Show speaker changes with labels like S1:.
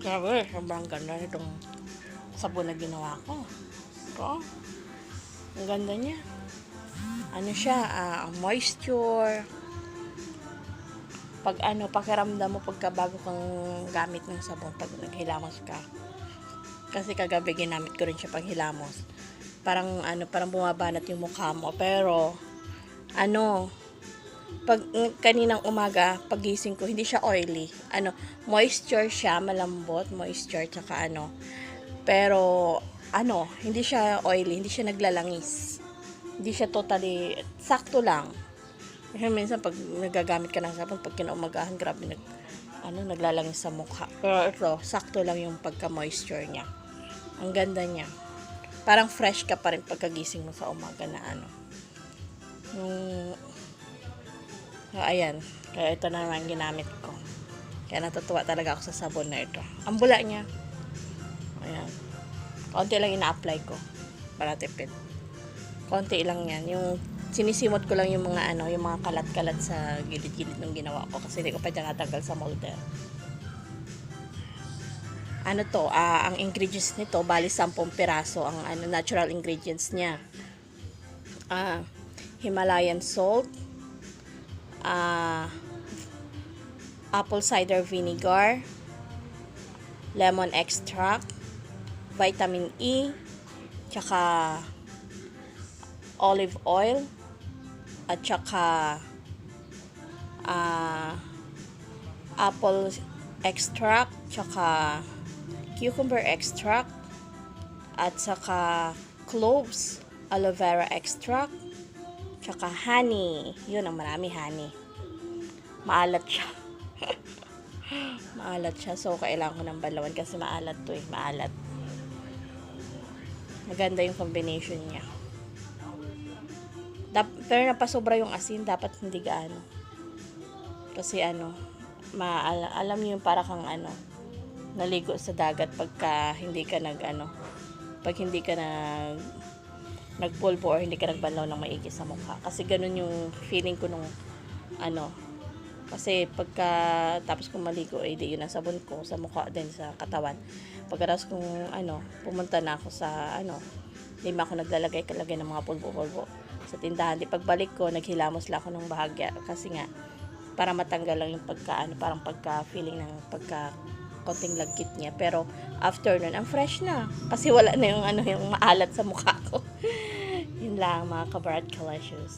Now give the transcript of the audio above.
S1: Grabe, sobrang ganda nitong sabon na ginawa ko. Ito. Ang ganda niya. Ano siya, ah, moisture. Pag ano, pakiramdam mo pagka bago kang gamit ng sabon, pag naghilamos ka. Kasi kagabi ginamit ko rin siya pag hilamos. Parang ano, parang bumabanat yung mukha mo. Pero, ano, pag kaninang umaga, pagising ko, hindi siya oily. Ano, moisture siya, malambot, moisture, tsaka ano. Pero, ano, hindi siya oily, hindi siya naglalangis. Hindi siya totally, sakto lang. Kasi minsan, pag nagagamit ka ng sabon, pag kinaumagahan, grabe, nag, ano, naglalangis sa mukha. Pero ito, sakto lang yung pagka-moisture niya. Ang ganda niya. Parang fresh ka pa rin pagkagising mo sa umaga na ano. Yung So, ayan. Kaya ito na naman ginamit ko. Kaya natutuwa talaga ako sa sabon na ito. Ang bula niya. Ayan. Konti lang ina-apply ko. Para tipid. Konti lang yan. Yung sinisimot ko lang yung mga ano, yung mga kalat-kalat sa gilid-gilid ng ginawa ko. Kasi hindi ko pa dyan natanggal sa molder. Ano to, ah, ang ingredients nito, bali 10 piraso ang ano, natural ingredients niya. Ah, Himalayan salt, ah, apple cider vinegar, lemon extract, vitamin E, tsaka olive oil, at tsaka ah, apple extract, tsaka cucumber extract, at saka cloves, aloe vera extract, tsaka honey. Yun, ang marami honey. Maalat siya. maalat siya. So, kailangan ko ng balawan kasi maalat to eh. Maalat. Maganda yung combination niya. Dap- pero napasobra yung asin. Dapat hindi gaano. Kasi ano, maala- alam niyo yung para kang ano, naligo sa dagat pagka hindi ka nag ano, pag hindi ka nag nagpulpo or hindi ka nagbanlaw ng maigi sa mukha. Kasi ganun yung feeling ko nung ano, kasi pagka tapos kong maligo, eh di yun ang sabon ko sa mukha din sa katawan. Pagkatapos kong ano, pumunta na ako sa ano, hindi ako naglalagay kalagay ng mga pulbo-pulbo sa tindahan. Di pagbalik ko, naghilamos lang ako ng bahagya kasi nga para matanggal lang yung pagka ano, parang pagka feeling ng pagka konting lagkit niya. Pero after nun, ang fresh na. Kasi wala na yung ano, yung maalat sa mukha ko. Lang mga kabarat kalashos.